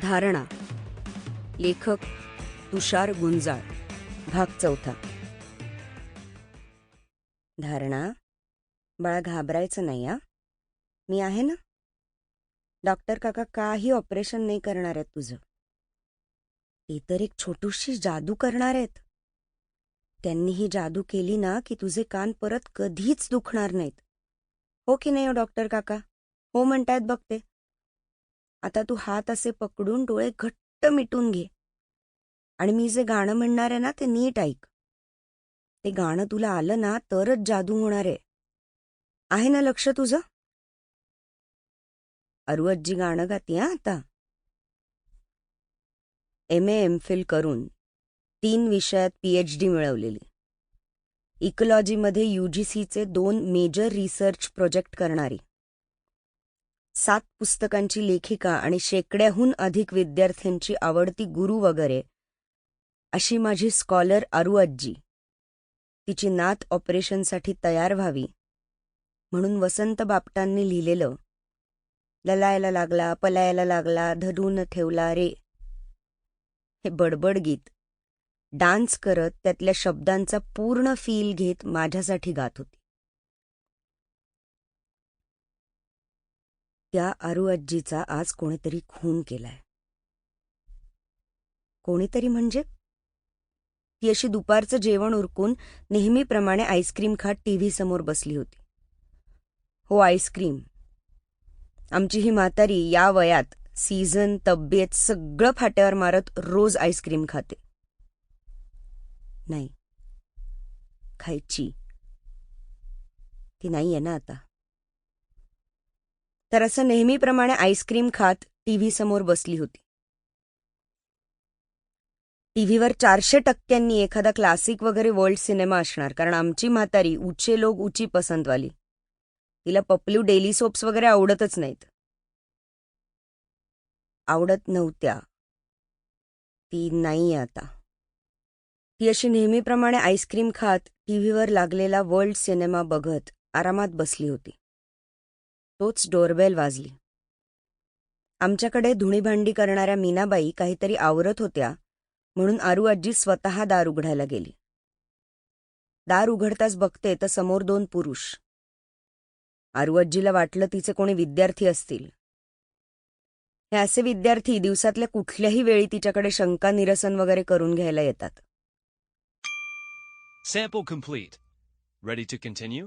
धारणा. लेखक तुषार गुंजाळ भाग चौथा. धारणा? बाळा घाबरायचं नाही आ मी आहे ना? डॉक्टर काका काही ऑपरेशन नाही करणार आहेत तुझं. ते तर एक छोटूशी जादू करणार आहेत. त्यांनी ही जादू केली ना की तुझे कान परत कधीच दुखणार नाहीत. हो की नाही हो डॉक्टर काका? हो म्हणतायत बघते आता तू हात असे पकडून डोळे घट्ट मिटून घे. आणि मी जे गाणं म्हणणार आहे ना ते नीट ऐक. ते गाणं तुला आलं ना तरच जादू होणार आहे. आहे ना लक्ष तुझं? अरुअज्जी गाणं गाती हा आता. एम ए एम फिल करून तीन विषयात पीएच डी मिळवलेली. इकॉलॉजीमध्ये सीचे दोन मेजर रिसर्च प्रोजेक्ट करणारी. सात पुस्तकांची लेखिका आणि शेकड्याहून अधिक विद्यार्थ्यांची आवडती गुरु वगैरे. अशी माझी स्कॉलर अरुअज्जी तिची नात ऑपरेशनसाठी तयार व्हावी. म्हणून वसंत बापटांनी लिहिलेलं ललायला लागला पलायला लागला धरून ठेवला रे. हे बडबड गीत. डान्स करत त्यातल्या शब्दांचा पूर्ण फील घेत माझ्यासाठी गात होती. त्या आरुअज्जीचा आज कोणीतरी खून केलाय. कोणीतरी म्हणजे? ती अशी दुपारचं जेवण उरकून नेहमीप्रमाणे आईस्क्रीम खात टीव्ही समोर बसली होती. हो आईस्क्रीम. आमची ही म्हातारी या वयात सीझन तब्येत सगळं फाट्यावर मारत रोज आईस्क्रीम खाते. नाही. खायची. ती नाहीये ना आता. तर असं नेहमीप्रमाणे आईस्क्रीम खात टीव्ही समोर बसली होती. टीव्हीवर चारशे टक्क्यांनी एखादा क्लासिक वगैरे वर्ल्ड सिनेमा असणार कारण आमची म्हातारी उचे लोक उची पसंतवाली. तिला पपलू डेली सोप्स वगैरे आवडतच नाहीत. आवडत नव्हत्या. ती नाहीये आता. ती अशी नेहमीप्रमाणे आईस्क्रीम खात टीव्हीवर लागलेला वर्ल्ड सिनेमा बघत आरामात बसली होती. तोच डोरबेल वाजली. आमच्याकडे धुणीभांडी करणाऱ्या मीनाबाई काहीतरी आवरत होत्या म्हणून आरू आजी स्वतः दार उघडायला गेली. दार उघडताच बघते तर समोर दोन पुरुष. आरू आजीला वाटलं तिचे कोणी विद्यार्थी असतील. हे असे विद्यार्थी दिवसातल्या कुठल्याही वेळी तिच्याकडे शंका निरसन वगैरे करून घ्यायला येतात. Sample complete. Ready to continue?